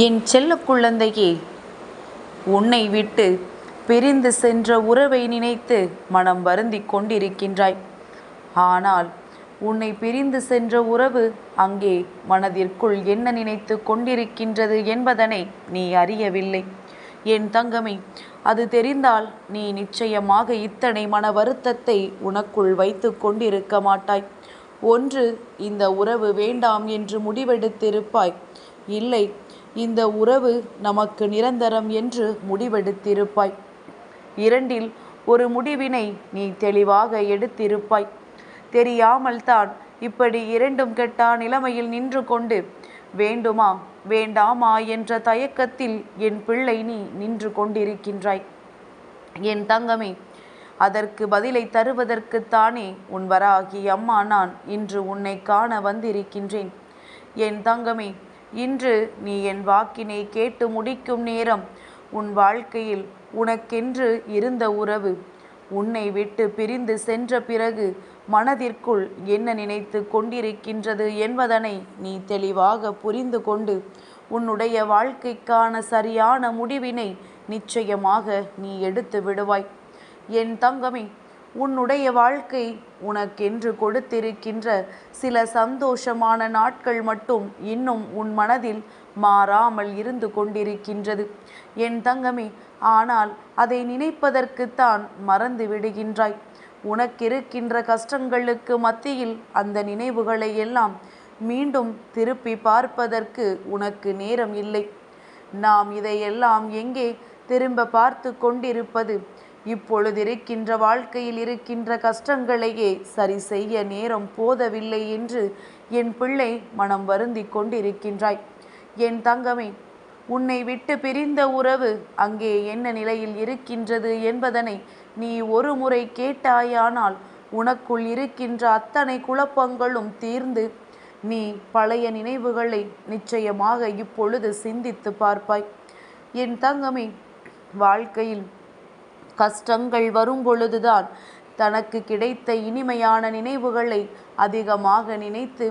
என் செல்ல குழந்தையே உன்னை விட்டு பிரிந்து சென்ற உறவை நினைத்து மனம் வருந்திக் கொண்டிருக்கின்றாய். ஆனால் உன்னை பிரிந்து சென்ற உறவு அங்கே மனதிற்குள் என்ன நினைத்து கொண்டிருக்கின்றது என்பதனை நீ அறியவில்லை. என் தங்கமே அது தெரிந்தால் நீ நிச்சயமாக இத்தனை மன வருத்தத்தை உனக்குள் வைத்து கொண்டிருக்க மாட்டாய். ஒன்று இந்த உறவு வேண்டாம் என்று முடிவெடுத்திருப்பாய். இல்லை இந்த உறவு நமக்கு நிரந்தரம் என்று முடிவெடுத்திருப்பாய். இரண்டில் ஒரு முடிவினை நீ தெளிவாக எடுத்திருப்பாய். தெரியாமல் தான் இப்படி இரண்டும் கெட்டா நிலைமையில் நின்று கொண்டு வேண்டுமா வேண்டாமா என்ற தயக்கத்தில் என் பிள்ளை நீ நின்று கொண்டிருக்கின்றாய். என் தங்கமே அதற்கு பதிலை தருவதற்குத்தானே உன் வராகி அம்மா நான் இன்று உன்னை காண வந்திருக்கின்றேன். என் தங்கமே இன்று நீ என் வாக்கினை கேட்டு முடிக்கும் நேரம். உன் வாழ்க்கையில் உனக்கென்று இருந்த உறவு. உன்னை விட்டு பிரிந்து சென்ற பிறகு மனதிற்குள் என்ன நினைத்து கொண்டிருக்கின்றது என்பதனை நீ தெளிவாக புரிந்து கொண்டு உன்னுடைய வாழ்க்கைக்கான சரியான முடிவினை நிச்சயமாக நீ எடுத்து விடுவாய். என் தங்கமே உன்னுடைய வாழ்க்கை உனக்கென்று கொடுத்திருக்கின்ற சில சந்தோஷமான நாட்கள் மட்டும் இன்னும் உன் மனதில் மாறாமல் இருந்து கொண்டிருக்கின்றது. என் தங்கமே ஆனால் அதை நினைப்பதற்குத்தான் மறந்து விடுகின்றாய். உனக்கிருக்கின்ற கஷ்டங்களுக்கு மத்தியில் அந்த நினைவுகளை எல்லாம் மீண்டும் திருப்பி பார்ப்பதற்கு உனக்கு நேரம் இல்லை. நாம் இதையெல்லாம் எங்கே திரும்ப பார்த்து கொண்டிருப்பது இப்பொழுது இருக்கின்ற வாழ்க்கையில் இருக்கின்ற கஷ்டங்களையே சரி செய்ய நேரம் போதவில்லை என்று என் பிள்ளை மனம் வருந்தி கொண்டிருக்கின்றாய். என் தங்கமே உன்னை விட்டு பிரிந்த உறவு அங்கே என்ன நிலையில் இருக்கின்றது என்பதனை நீ ஒரு முறை கேட்டாயானால் உனக்குள் இருக்கின்ற அத்தனை குழப்பங்களும் தீர்ந்து நீ பழைய நினைவுகளை நிச்சயமாக இப்பொழுது சிந்தித்து பார்ப்பாய். என் தங்கமே வாழ்க்கையில் கஷ்டங்கள் வரும் பொழுதுதான் தனக்கு கிடைத்த இனிமையான நினைவுகளை அதிகமாக நினைத்து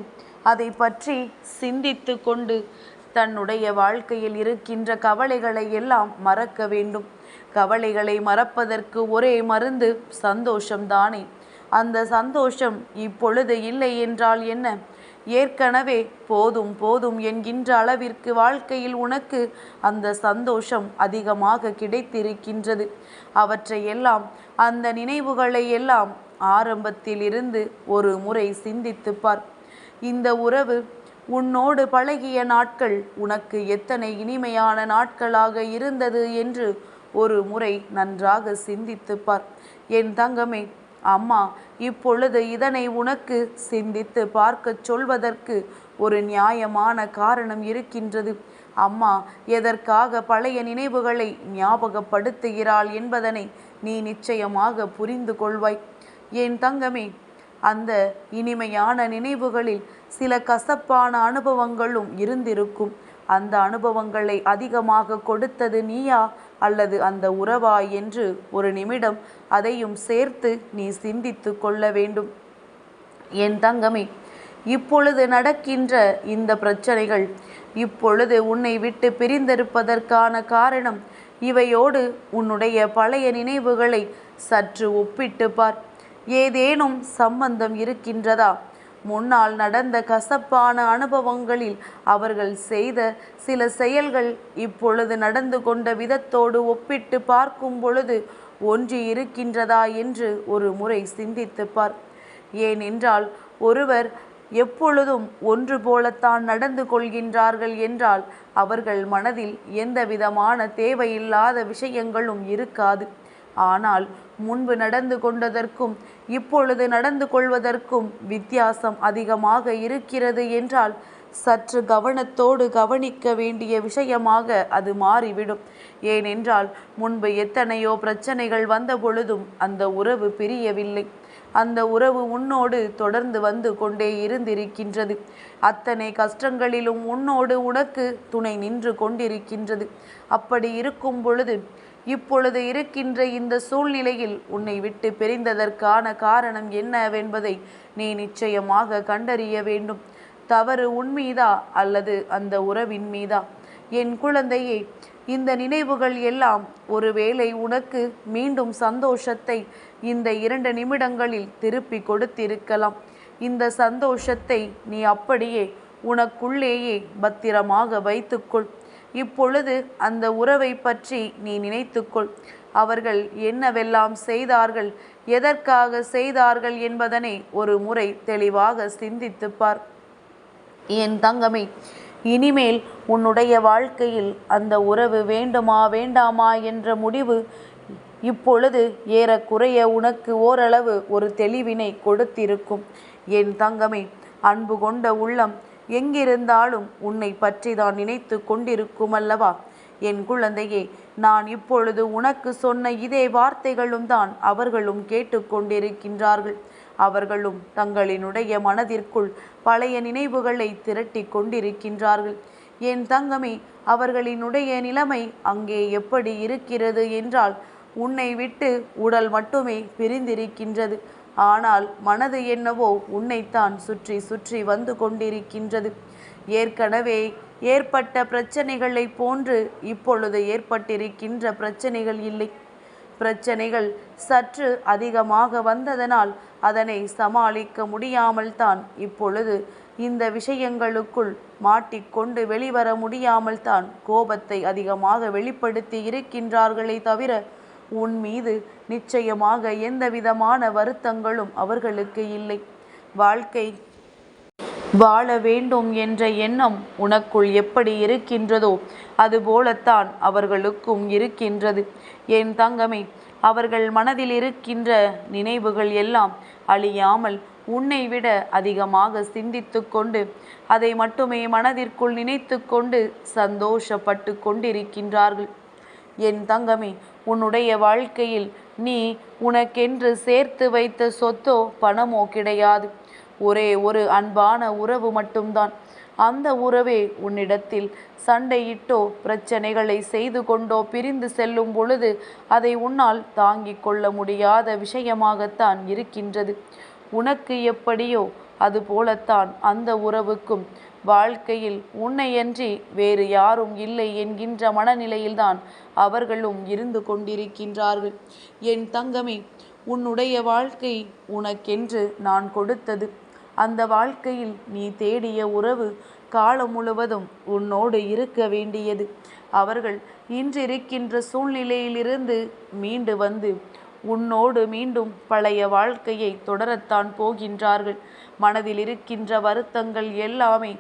அதை பற்றி சிந்தித்து கொண்டு தன்னுடைய வாழ்க்கையில் இருக்கின்ற கவலைகளை எல்லாம் மறக்க வேண்டும். கவலைகளை மறப்பதற்கு ஒரே மருந்து சந்தோஷம்தானே. அந்த சந்தோஷம் இப்பொழுது இல்லை என்றால் என்ன? ஏற்கனவே போதும் போதும் என்கின்ற அளவிற்கு வாழ்க்கையில் உனக்கு அந்த சந்தோஷம் அதிகமாக கிடைத்திருக்கின்றது. அவற்றை எல்லாம் அந்த நினைவுகளை எல்லாம் ஆரம்பத்தில் இருந்து ஒரு முறை சிந்தித்து பார். இந்த உறவு உன்னோடு பழகிய நாட்கள் உனக்கு எத்தனை இனிமையான நாட்களாக இருந்தது என்று ஒரு முறை நன்றாக சிந்தித்து பார். என் தங்கமே அம்மா இப்பொழுது இதனை உனக்கு சிந்தித்து பார்க்கச் சொல்வதற்கு ஒரு நியாயமான காரணம் இருக்கின்றது. அம்மா எதற்காக பழைய நினைவுகளை ஞாபகப்படுத்துகிறாள் என்பதனை நீ நிச்சயமாக புரிந்து கொள்வாய். என் தங்கமே அந்த இனிமையான நினைவுகளில் சில கசப்பான அனுபவங்களும் இருந்திருக்கும். அந்த அனுபவங்களை அதிகமாக கொடுத்தது நீயா? அல்லது அந்த உறவா என்று ஒரு நிமிடம் அதையும் சேர்த்து நீ சிந்தித்து கொள்ள வேண்டும். என் தங்கமே இப்பொழுது நடக்கின்ற இந்த பிரச்சனைகள் இப்பொழுது உன்னை விட்டு பிரிந்திருப்பதற்கான காரணம் இவையோடு உன்னுடைய பழைய நினைவுகளை சற்று ஒப்பிட்டு பார். ஏதேனும் சம்பந்தம் இருக்கின்றதா? முன்னால் நடந்த கசப்பான அனுபவங்களில் அவர்கள் செய்த சில செயல்கள் இப்பொழுது நடந்து கொண்ட விதத்தோடு ஒப்பிட்டு பார்க்கும் பொழுது ஒன்று இருக்கின்றதா என்று ஒரு முறை சிந்தித்து பார். ஏனென்றால் ஒருவர் எப்பொழுதும் ஒன்று போலத்தான் நடந்து கொள்கின்றார்கள் என்றால் அவர்கள் மனதில் எந்த விதமான தேவையில்லாத விஷயங்களும் இருக்காது. ஆனால் முன்பு நடந்து கொண்டதற்கும் இப்பொழுது நடந்து கொள்வதற்கும் வித்தியாசம் அதிகமாக இருக்கிறது என்றால் சற்று கவனத்தோடு கவனிக்க வேண்டிய விஷயமாக அது மாறிவிடும். ஏனென்றால் முன்பு எத்தனையோ பிரச்சனைகள் வந்த பொழுதும் அந்த உறவு பிரியவில்லை. அந்த உறவு உன்னோடு தொடர்ந்து வந்து கொண்டே இருந்திருக்கின்றது. அத்தனை கஷ்டங்களிலும் உன்னோடு உனக்கு துணை நின்று கொண்டிருக்கின்றது. அப்படி இருக்கும் பொழுது இப்பொழுது இருக்கின்ற இந்த சூழ்நிலையில் உன்னை விட்டு பிரிந்ததற்கான காரணம் என்னவென்பதை நீ நிச்சயமாக கண்டறிய வேண்டும். தவறு உன்மீதா அல்லது அந்த உறவின் மீதா? என் குழந்தையே இந்த நினைவுகள் எல்லாம் ஒருவேளை உனக்கு மீண்டும் சந்தோஷத்தை இந்த இரண்டு நிமிடங்களில் திருப்பி கொடுத்திருக்கலாம். இந்த சந்தோஷத்தை நீ அப்படியே உனக்குள்ளேயே பத்திரமாக வைத்துக்கொள். இப்பொழுது அந்த உறவை பற்றி நீ நினைத்துக்கொள். அவர்கள் என்னவெல்லாம் செய்தார்கள் எதற்காக செய்தார்கள் என்பதனை ஒரு முறை தெளிவாக சிந்தித்துப்பார் என் தங்கமே இனிமேல் உன்னுடைய வாழ்க்கையில் அந்த உறவு வேண்டுமா வேண்டாமா என்ற முடிவு இப்பொழுது ஏறக்குறைய உனக்கு ஓரளவு ஒரு தெளிவினை கொடுத்திருக்கும். என் தங்கமே அன்பு கொண்ட உள்ளம் எங்கிருந்தாலும் உன்னை பற்றி தான் நினைத்து கொண்டிருக்கும் அல்லவா என் குழந்தையே நான் இப்பொழுது உனக்கு சொன்ன இதே வார்த்தைகளும் தான் அவர்களும் கேட்டுக்கொண்டிருக்கின்றார்கள் அவர்களும் தங்களினுடைய மனதிற்குள் பழைய நினைவுகளை திரட்டி கொண்டிருக்கின்றார்கள். என் தங்கமே அவர்களினுடைய நிலைமை அங்கே எப்படி இருக்கிறது என்றால் உன்னை விட்டு உடல் மட்டுமே பிரிந்திருக்கின்றது. ஆனால் மனது என்னவோ உன்னைத்தான் சுற்றி சுற்றி வந்து கொண்டிருக்கின்றது. ஏற்கனவே ஏற்பட்ட பிரச்சனைகளை போன்று இப்பொழுது ஏற்பட்டிருக்கின்ற பிரச்சனைகள் இல்லை. பிரச்சனைகள் சற்று அதிகமாக வந்ததனால் அதனை சமாளிக்க முடியாமல் தான் இப்பொழுது இந்த விஷயங்களுக்குள் மாட்டிக்கொண்டு வெளிவர முடியாமல் தான் கோபத்தை அதிகமாக வெளிப்படுத்தி இருக்கின்றார்களே தவிர உன் மீது நிச்சயமாக எந்த விதமான வருத்தங்களும் அவர்களுக்கு இல்லை. வாழ்க்கை வாழ வேண்டும் என்ற எண்ணம் உனக்குள் எப்படி இருக்கின்றதோ அதுபோலத்தான் அவர்களுக்கும் இருக்கின்றது. என் தங்கமே அவர்கள் மனதில் இருக்கின்ற நினைவுகள் எல்லாம் அழியாமல் உன்னை விட அதிகமாக சிந்தித்து கொண்டு அதை மட்டுமே மனதிற்குள் நினைத்து கொண்டு சந்தோஷப்பட்டு கொண்டிருக்கின்றார்கள். என் தங்கமே உன்னுடைய வாழ்க்கையில் நீ உனக்கென்று சேர்த்து வைத்த சொத்தோ பணமோ கிடையாது. ஒரே ஒரு அன்பான உறவு மட்டும்தான். அந்த உறவே உன்னிடத்தில் சண்டையிட்டோ பிரச்சனைகளை செய்து கொண்டோ பிரிந்து செல்லும் பொழுது அதை உன்னால் தாங்கிக் கொள்ள முடியாத விஷயமாகத்தான் இருக்கின்றது. உனக்கு எப்படியோ அதுபோலத்தான் அந்த உறவுக்கும் வாழ்க்கையில் உன்னையன்றி வேறு யாரும் இல்லை என்கின்ற மனநிலையில்தான் அவர்களும் இருந்து கொண்டிருக்கின்றார்கள். என் தங்கமே உன்னுடைய வாழ்க்கை உனக்கென்று நான் கொடுத்தது. அந்த வாழ்க்கையில் நீ தேடிய உறவு காலம் முழுவதும் உன்னோடு இருக்க வேண்டியது. அவர்கள் இன்றிருக்கின்ற சூழ்நிலையிலிருந்து மீண்டு வந்து உன்னோடு மீண்டும் பழைய வாழ்க்கையை தொடரத்தான் போகின்றார்கள். மனதில் இருக்கின்ற வருத்தங்கள் எல்லாமே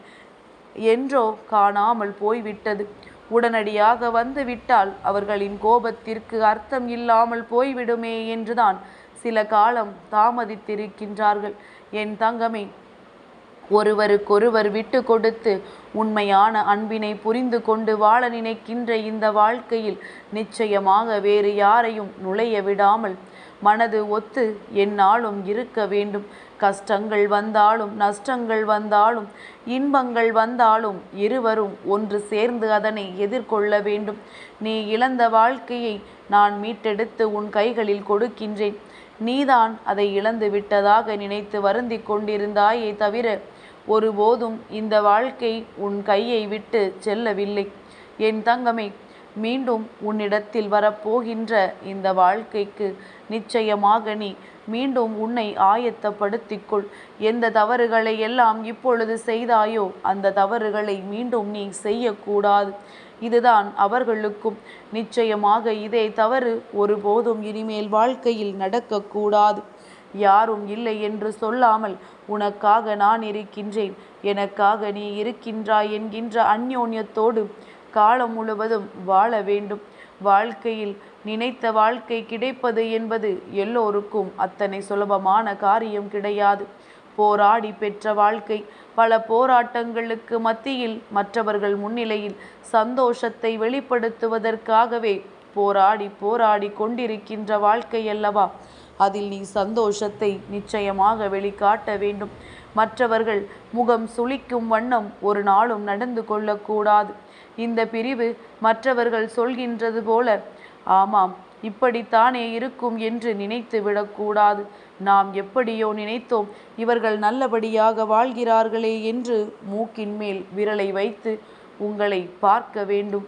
என்றோ காணாமல் போய்விட்டது. உடனடியாக வந்துவிட்டால் அவர்களின் கோபத்திற்கு அர்த்தம் இல்லாமல் போய்விடுமே என்றுதான் சில காலம் தாமதித்திருக்கின்றார்கள். என் தங்கமே ஒருவருக்கொருவர் விட்டு கொடுத்து உண்மையான அன்பினை புரிந்து கொண்டு வாழ நினைக்கின்ற இந்த வாழ்க்கையில் நிச்சயமாக வேறு யாரையும் நுழைய விடாமல் மனது ஒத்து என்னாலும் இருக்க வேண்டும். கஷ்டங்கள் வந்தாலும் நஷ்டங்கள் வந்தாலும் இன்பங்கள் வந்தாலும் இருவரும் ஒன்று சேர்ந்து அதனை எதிர்கொள்ள வேண்டும். நீ இழந்த வாழ்க்கையை நான் மீட்டெடுத்து உன் கைகளில் கொடுக்கின்றேன். நீதான் அதை இழந்து விட்டதாக நினைத்து வருந்தி கொண்டிருந்தாயே தவிர ஒருபோதும் இந்த வாழ்க்கை உன் கையை விட்டு செல்லவில்லை. என் தங்கமே மீண்டும் உன்னிடத்தில் வரப்போகின்ற இந்த வாழ்க்கைக்கு நிச்சயமாக நீ மீண்டும் உன்னை ஆயத்தப்படுத்திக்கொள். எந்த தவறுகளை எல்லாம் இப்பொழுது செய்தாயோ அந்த தவறுகளை மீண்டும் நீ செய்யக்கூடாது. இதுதான் அவர்களுக்கும் நிச்சயமாக இதே தவறு ஒருபோதும் இனிமேல் வாழ்க்கையில் நடக்கக்கூடாது. யாரும் இல்லை என்று சொல்லாமல் உனக்காக நான் இருக்கின்றேன். எனக்காக நீ இருக்கின்றாய் என்கின்ற அந்யோன்யத்தோடு காலம் முழுவதும் வாழ வேண்டும். வாழ்க்கையில் நினைத்த வாழ்க்கை கிடைப்பது என்பது எல்லோருக்கும் அத்தனை சுலபமான காரியம் கிடையாது. போராடி பெற்ற வாழ்க்கை பல போராட்டங்களுக்கு மத்தியில் மற்றவர்கள் முன்னிலையில் சந்தோஷத்தை வெளிப்படுத்துவதற்காகவே போராடி போராடி கொண்டிருக்கின்ற வாழ்க்கை அல்லவா? அதில் நீ சந்தோஷத்தை நிச்சயமாக வெளிக்காட்ட வேண்டும். மற்றவர்கள் முகம் சுளிக்கும் வண்ணம் ஒரு நாளும் நடந்து கொள்ளக்கூடாது. இந்த பிரிவு மற்றவர்கள் சொல்கின்றது போல ஆமாம் இப்படித்தானே இருக்கும் என்று நினைத்து விடக்கூடாது. நாம் எப்படியோ நினைத்தோம் இவர்கள் நல்லபடியாக வாழ்கிறார்களே என்று மூக்கின் மேல் விரலை வைத்து உங்களை பார்க்க வேண்டும்.